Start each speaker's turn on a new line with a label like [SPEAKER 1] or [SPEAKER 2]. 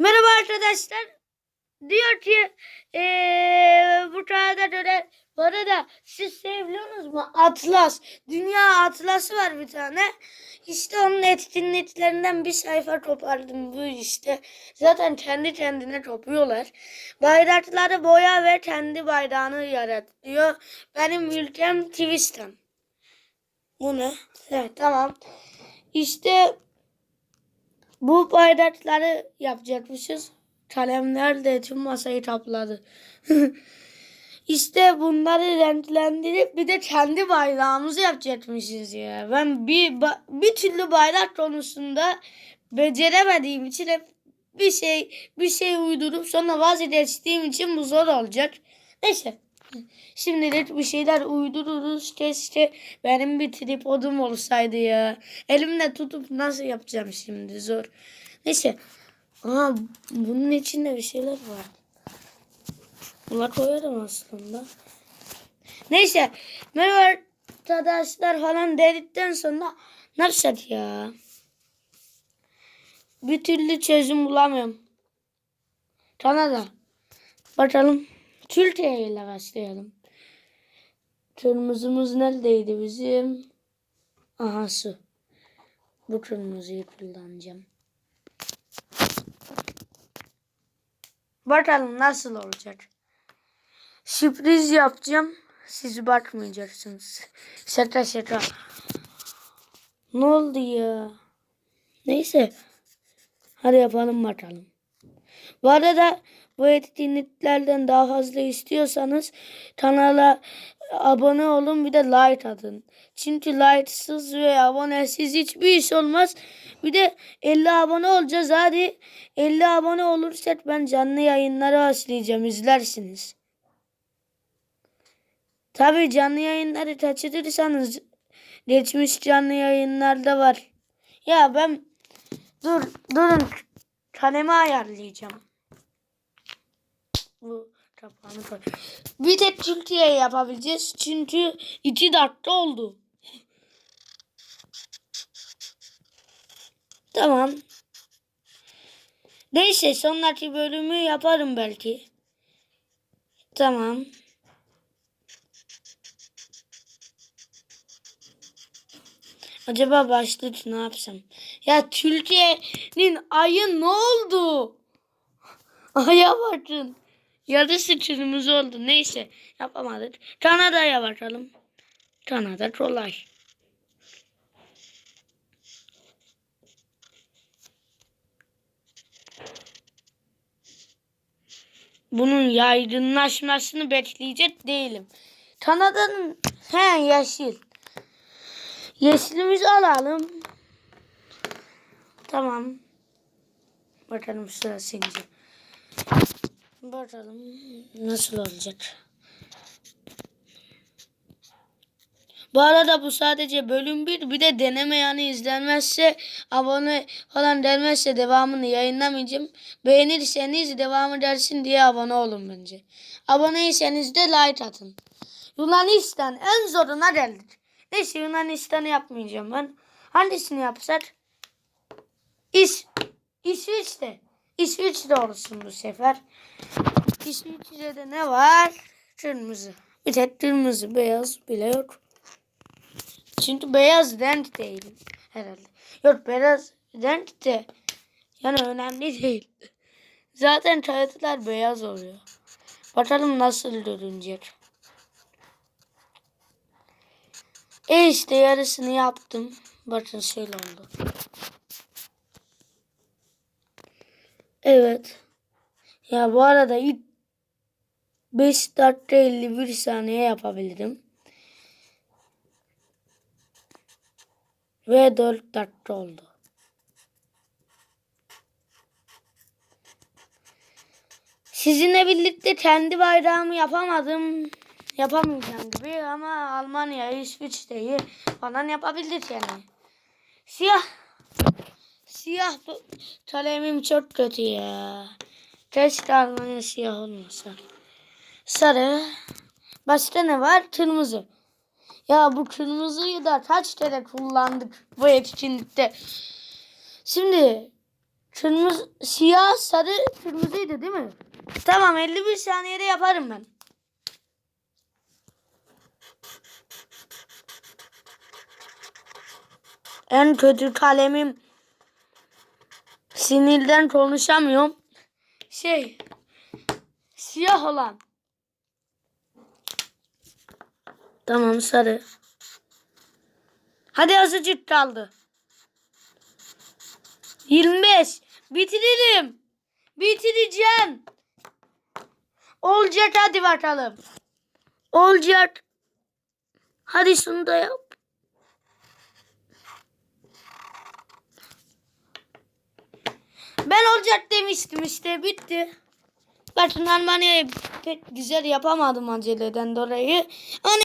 [SPEAKER 1] Merhaba arkadaşlar. Diyor ki eee bu çağda döner. Bu arada siz seviyorsunuz mu? Atlas. Dünya Atlası var bir tane. İşte onun etkinliklerinden bir sayfa toparladım bu işte. Zaten kendi kendine topluyorlar. Bayrakları boya ve kendi bayrağını yarat diyor. Benim ülkem Twistan. Bu ne? Evet, tamam. İşte bu bayrakları yapacakmışız. Kalemler de tüm masayı kapladı. işte bunları renklendirip bir de kendi bayrağımızı yapacakmışız ya. Ben bir bir türlü bayrak konusunda beceremediğim için hep bir şey bir şey uydurup sonra vazgeçtiğim için bu zor olacak. Neyse. Şimdilik bir şeyler uydururuz. Keşke benim bir tripodum olsaydı ya. Elimle tutup nasıl yapacağım şimdi zor. Neyse. Aa, bunun içinde bir şeyler var. Bunlar koyarım aslında. Neyse. Merhaba arkadaşlar falan dedikten sonra yapacak ya? Bir türlü çözüm bulamıyorum. Kanada. Bakalım. Türkiye ile başlayalım. Kırmızımız neredeydi bizim? Aha su. Bu kırmızıyı kullanacağım. Bakalım nasıl olacak. Sürpriz yapacağım. Siz bakmayacaksınız. Şaka şaka. Ne oldu ya? Neyse. Hadi yapalım bakalım. Bu arada bu etkinliklerden daha fazla istiyorsanız kanala abone olun bir de like atın. Çünkü like'sız ve abonesiz hiçbir iş olmaz. Bir de 50 abone olacağız hadi. 50 abone olursak ben canlı yayınlara başlayacağım izlersiniz. Tabii canlı yayınları kaçırırsanız geçmiş canlı yayınlarda var. Ya ben dur durun kalemi ayarlayacağım. Bu kapağını koy. Bir de Türkiye yapabileceğiz. Çünkü iki dakika oldu. Tamam. Neyse sonraki bölümü yaparım belki. Tamam. Acaba başlık ne yapsam? Ya Türkiye'nin ayı ne oldu? Aya bakın. Yarısı kırmızı oldu. Neyse yapamadık. Kanada'ya bakalım. Kanada kolay. Bunun yaygınlaşmasını bekleyecek değilim. Kanada'nın he yeşil. Yeşilimizi alalım. Tamam. Bakalım sıra senince. Bakalım nasıl olacak. Bu arada bu sadece bölüm 1. Bir de deneme yani izlenmezse abone falan gelmezse devamını yayınlamayacağım. Beğenirseniz devamı dersin diye abone olun bence. Aboneyseniz de like atın. Yunanistan en zoruna geldik. Neyse Yunanistan'ı yapmayacağım ben. Hangisini yapsak? İs İsviçre. İsviçre olsun bu sefer. İsviçre'de ne var? Kırmızı. Bir tek kırmızı, beyaz bile yok. Çünkü beyaz renk değil herhalde. Yok beyaz renk de yani önemli değil. Zaten kağıtlar beyaz oluyor. Bakalım nasıl görünecek. E işte yarısını yaptım. Bakın şöyle oldu. Evet. Ya bu arada ilk 5 dakika 51 saniye yapabilirim. Ve 4 dakika oldu. Sizinle birlikte kendi bayrağımı yapamadım. Yapamayacağım gibi ama Almanya, İsviçre'yi falan yapabildik yani. Siyah. Siyah kalemim çok kötü ya. Keşke Almanya siyah olmasa. Sarı. Başka ne var? Kırmızı. Ya bu kırmızıyı da kaç kere kullandık bu etkinlikte. Şimdi Kırmızı, siyah, sarı, kırmızıydı değil mi? Tamam 51 saniyede yaparım ben. En kötü kalemim sinirden konuşamıyorum. Şey siyah olan. Tamam sarı. Hadi azıcık kaldı. 25. Bitirelim. Bitireceğim. Olacak hadi bakalım. Olacak. Hadi şunu da yap. Ben olacak demiştim işte bitti. Bakın Almanya'yı pek güzel yapamadım aceleden dolayı. Hani